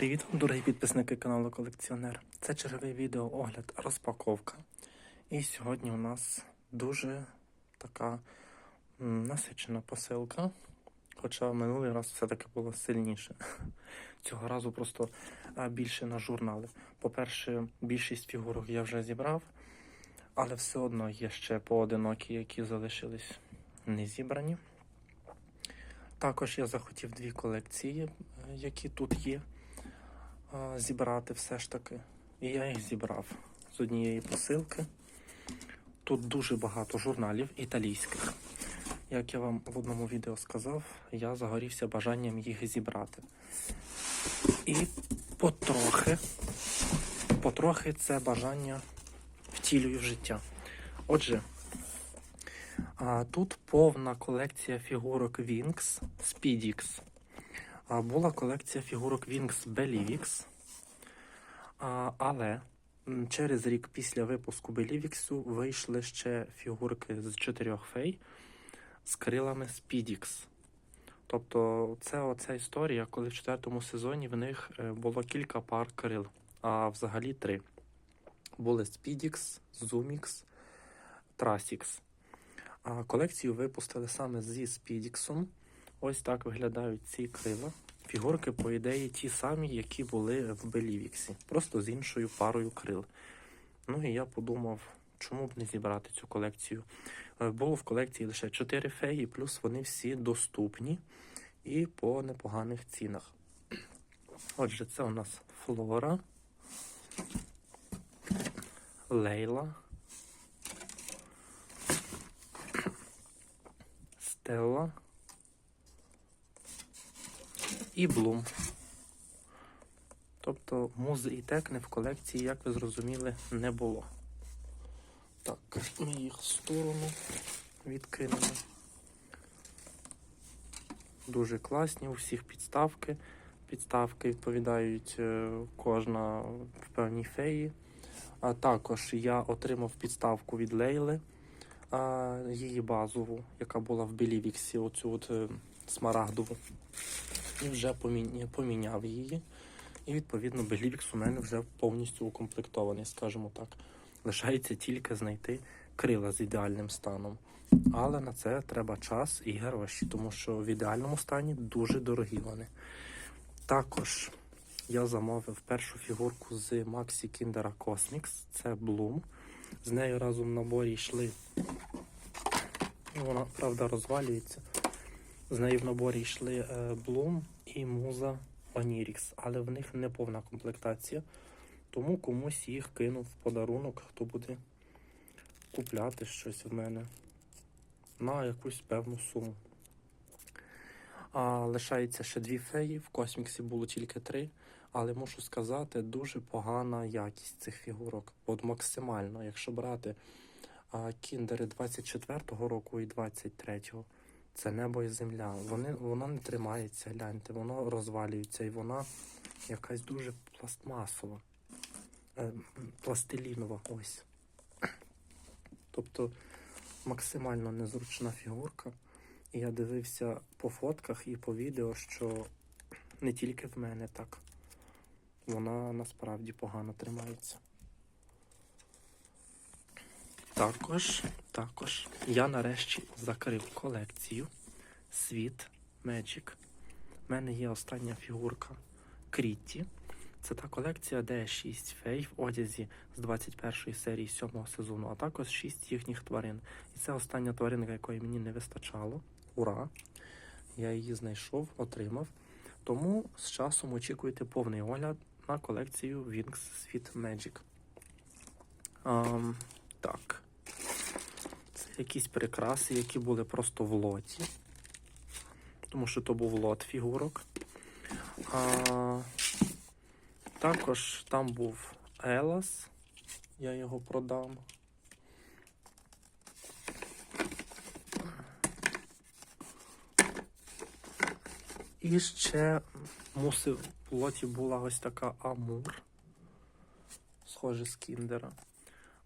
Привіт, дорогі підписники каналу Колекціонер. Це черговий відео огляд розпаковка. І сьогодні у нас дуже така насичена посилка. Хоча минулий раз все-таки було сильніше. Цього разу просто більше на журнали. По-перше, більшість фігурок я вже зібрав, але все одно є ще поодинокі, які залишились не зібрані. Також я захотів дві колекції, е, які тут є зібрати все ж таки. І я їх зібрав з однієї посилки. Тут дуже багато журналів італійських. Як я вам в одному відео сказав, я загорівся бажанням їх зібрати. І потрохи, потрохи це бажання втілюю в життя. Отже, тут повна колекція фігурок Speedix. А, Була колекція фігурок Wings Belivix. Але через рік після випуску Белівіксу вийшли ще фігурки з чотирьох фей з крилами Speedix. Тобто це оця історія, коли в четвертому сезоні в них е, було кілька пар крил, а взагалі три. Були Speedix, Zoomix, Trasix. Колекцію випустили саме зі Спідіксом. Ось так виглядають ці крила. Фігурки, по ідеї, ті самі, які були в Белівіксі, просто з іншою парою крил. Ну і я подумав, чому б не зібрати цю колекцію. Е, Було в колекції лише 4 феї, плюс вони всі доступні і по непоганих цінах. Отже, це у нас Флора, Лейла. Стелла і Блум. Тобто музи і текни в колекції, як ви зрозуміли, не було. Так, ми їх в сторону відкинемо. Дуже класні, у всіх підставки. Підставки відповідають е, кожна в певній феї. А також я отримав підставку від Лейли її базову, яка була в Белівіксі, оцю от е, смарагдову. І вже помі- поміняв її. І відповідно Белівікс у мене вже повністю укомплектований, скажімо так. Лишається тільки знайти крила з ідеальним станом. Але на це треба час і гроші, тому що в ідеальному стані дуже дорогі вони. Також я замовив першу фігурку з Maxi Kinder Cosmics, це Bloom. З нею разом в наборі йшли. Вона, правда, розвалюється. З нею в наборі йшли е, Bloom і Муза Onirix, але в них не повна комплектація. Тому комусь їх кинув в подарунок, хто буде купляти щось в мене на якусь певну суму. А лишається ще дві феї. В косміксі було тільки три. Але мушу сказати, дуже погана якість цих фігурок. От максимально, якщо брати а, кіндери 24-го року і 23-го, це небо і земля. Вони, воно не тримається, гляньте, воно розвалюється і вона якась дуже пластмасова, е, пластилінова ось. Тобто максимально незручна фігурка. І я дивився по фотках і по відео, що не тільки в мене так. Вона насправді погано тримається. Також, також я нарешті закрив колекцію Світ Magic. У мене є остання фігурка Крітті. Це та колекція, де 6 фей в одязі з 21 серії 7 сезону, а також 6 їхніх тварин. І це остання тваринка, якої мені не вистачало. Ура! Я її знайшов, отримав. Тому з часом очікуйте повний огляд на колекцію Wings Sweet Magic. Ам, так. Це якісь прикраси, які були просто в лоті. Тому що то був лот фігурок. А, також там був Елас. Я його продам. І ще мусив в лоті була ось така Амур. Схоже з Кіндера.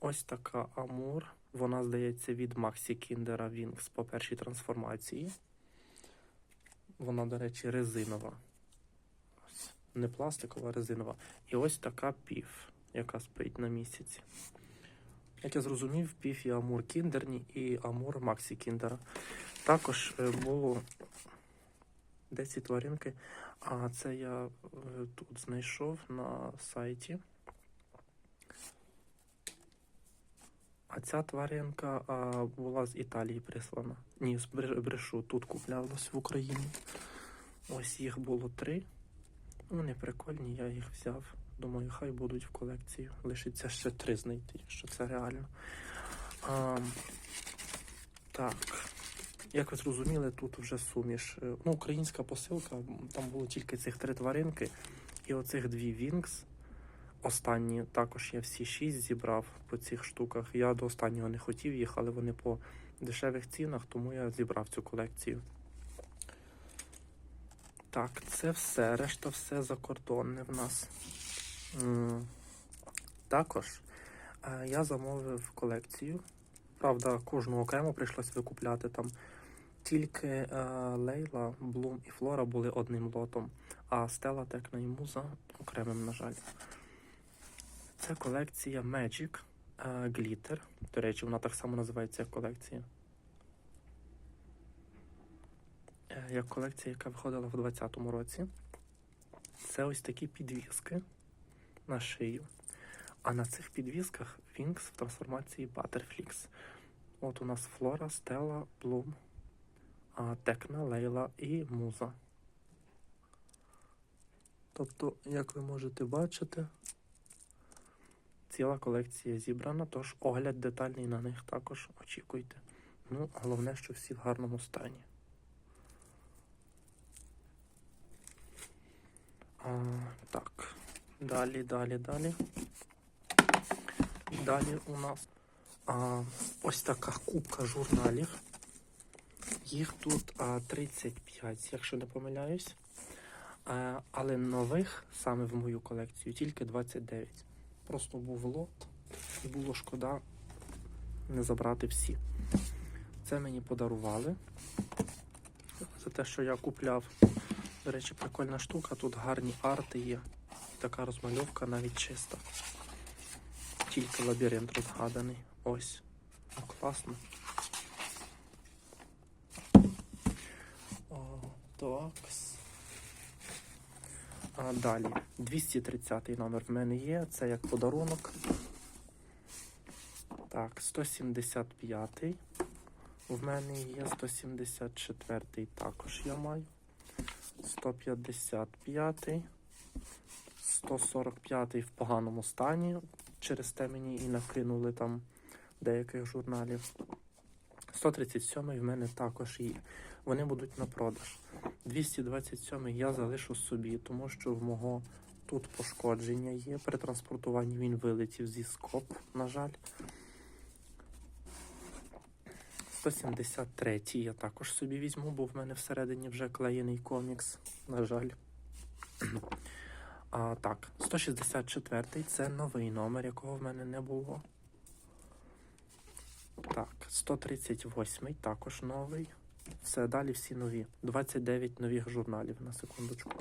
Ось така Амур. Вона, здається, від Максі Кіндера Wings по першій трансформації. Вона, до речі, резинова. Не пластикова, а резинова. І ось така пів, яка спить на місяці. Як я зрозумів, пів і Амур Кіндерні і Амур Максі Кіндера. Також е, було 10 тваринки, а це я е, тут знайшов на сайті. А ця тваринка а, була з Італії прислана. Ні, з брешу, тут куплялась в Україні. Ось їх було три. Вони прикольні, я їх взяв. Думаю, хай будуть в колекцію. Лишиться ще три знайти, якщо це реально. А, так. Як ви зрозуміли, тут вже суміш. Е, Ну, українська посилка, там було тільки цих три тваринки. І оцих дві Вінкс. Останні також я всі шість зібрав по цих штуках. Я до останнього не хотів їх, але вони по дешевих цінах, тому я зібрав цю колекцію. Так, це все. Решта все закордонне в нас. Також е, я замовив колекцію. Правда, кожну окремо прийшлось викупляти там. Тільки е, Лейла, Блум і Флора були одним лотом, а Стела, Текна і Муза окремим, на жаль. Це колекція Magic е, Glitter. До речі, вона так само називається як колекція. Е, Як колекція, яка виходила в 2020 році. Це ось такі підвіски на шию. А на цих підвісках Wings в трансформації Butterflix. От у нас Флора, Стелла, Блум, Текна, Лейла і Муза. Тобто, як ви можете бачити, ціла колекція зібрана, тож огляд детальний на них також очікуйте. Ну, головне, що всі в гарному стані. А, так, далі, далі, далі. Далі у нас а, ось така кубка журналів. Їх тут а, 35, якщо не помиляюсь. А, але нових саме в мою колекцію тільки 29. Просто був лот, і було шкода не забрати всі. Це мені подарували за те, що я купляв. До речі, прикольна штука. Тут гарні арти є. Така розмальовка навіть чиста. Тільки лабіринт розгаданий. Ось. Ну, класно. О, такс. А далі. 230 номер в мене є. Це як подарунок. Так, 175. В мене є 174 також я маю. 155. 145 в поганому стані. Через те мені і накинули там деяких журналів. 137 в мене також є. Вони будуть на продаж. 227 я залишу собі, тому що в мого тут пошкодження є. При транспортуванні він вилетів зі скоп, на жаль. 173 я також собі візьму, бо в мене всередині вже клеєний комікс, на жаль. А, так, 164 це новий номер, якого в мене не було. Так, 138 також новий. Все, далі всі нові. 29 нових журналів на секундочку.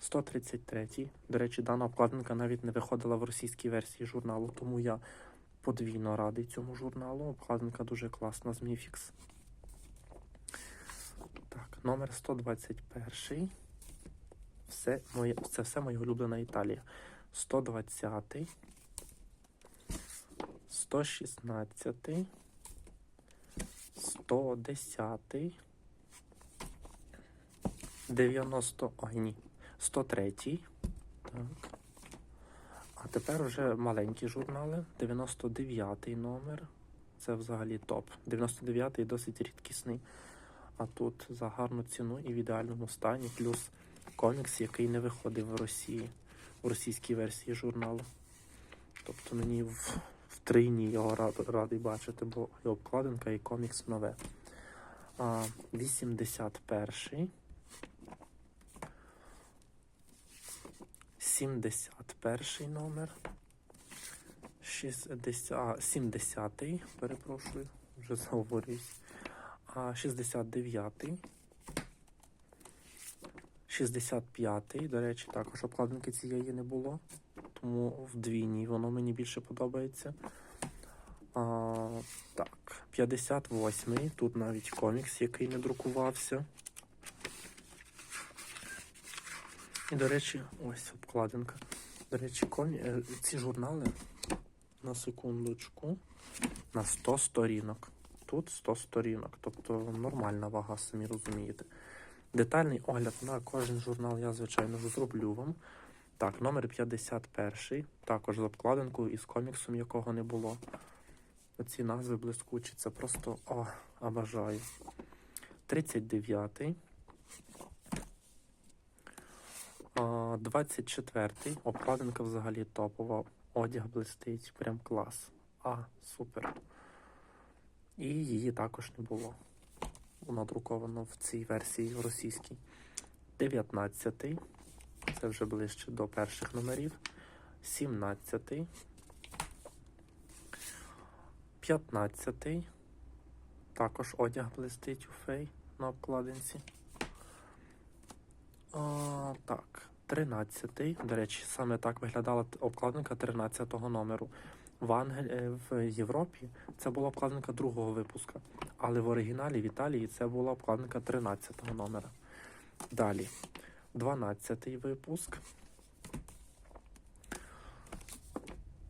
133. До речі, дана обкладинка навіть не виходила в російській версії журналу, тому я подвійно радий цьому журналу. Обкладинка дуже класна з Міфікс. Так, номер 121. Все моє, це все моя улюблена Італія. 120. 116. 110. 90. Ой, ні. 103. Так. А тепер вже маленькі журнали. 99 номер. Це взагалі топ. 99-й досить рідкісний. А тут за гарну ціну і в ідеальному стані. Плюс комікс, який не виходив в Росії, в російській версії журналу. Тобто мені в, втрійні його рад, радий бачити, бо і обкладинка, і комікс нове. А, 81. 71 номер. 60, 70, перепрошую, вже заговорююсь. А 69, 65-й, до речі, також обкладинки цієї не було, тому вдвійній воно мені більше подобається. А, так, 58-й, тут навіть комікс, який не друкувався. І, до речі, ось обкладинка. До речі, комі... е, ці журнали на секундочку на 100 сторінок. Тут 100 сторінок, тобто нормальна вага, самі розумієте. Детальний огляд на кожен журнал я, звичайно зроблю вам. Так, номер 51, також з обкладинкою і з коміксом, якого не було. Оці назви блискучі, це просто о, обажаю. 39-й. 24-й. Обкладинка взагалі топова. Одяг блистить, прям клас. А, супер. І її також не було. Вона друкована в цій версії російській. 19-й. Це вже ближче до перших номерів. 17-й. 15-й. Також одяг блистить у фей на обкладинці. А, так, 13-й. До речі, саме так виглядала обкладинка 13-го номеру. В, Ангель... е, в Європі це була обкладинка другого випуска, але в оригіналі в Італії це була обкладинка 13-го номера. Далі, 12-й випуск.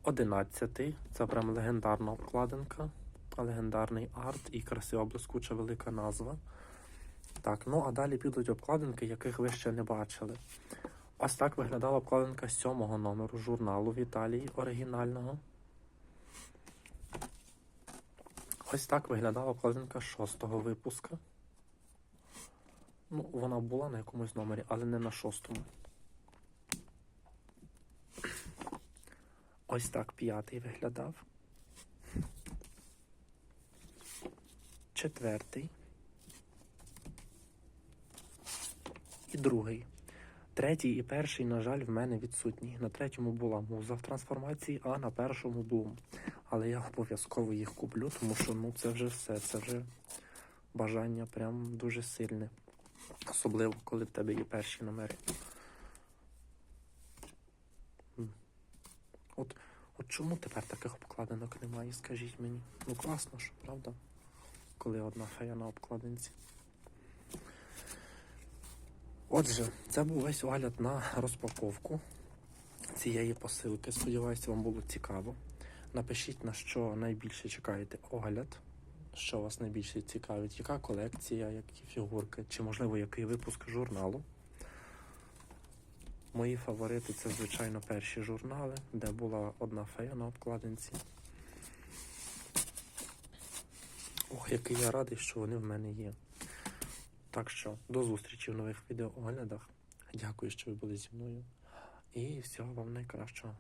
11-й. Це прям легендарна обкладинка, легендарний арт і красива блискуча велика назва. Так, ну а далі підуть обкладинки, яких ви ще не бачили. Ось так виглядала обкладинка сьомого номеру журналу в Італії оригінального. Ось так виглядала обкладинка шостого випуска. Ну, вона була на якомусь номері, але не на шостому. Ось так п'ятий виглядав. Четвертий. І другий. Третій і перший, на жаль, в мене відсутні. На третьому була муза в трансформації, а на першому блум. Але я обов'язково їх куплю, тому що ну це вже все. Це вже бажання прям дуже сильне. Особливо, коли в тебе є перші номери. От, от чому тепер таких обкладинок немає, скажіть мені? Ну класно ж, правда? Коли одна фея на обкладинці. Отже, це був весь огляд на розпаковку цієї посилки. Сподіваюся, вам було цікаво. Напишіть, на що найбільше чекаєте огляд, що вас найбільше цікавить, яка колекція, які фігурки, чи, можливо, який випуск журналу. Мої фаворити це, звичайно, перші журнали, де була одна фея на обкладинці. Ох, який я радий, що вони в мене є. Так що до зустрічі в нових відеооглядах. Дякую, що ви були зі мною. І всього вам найкращого.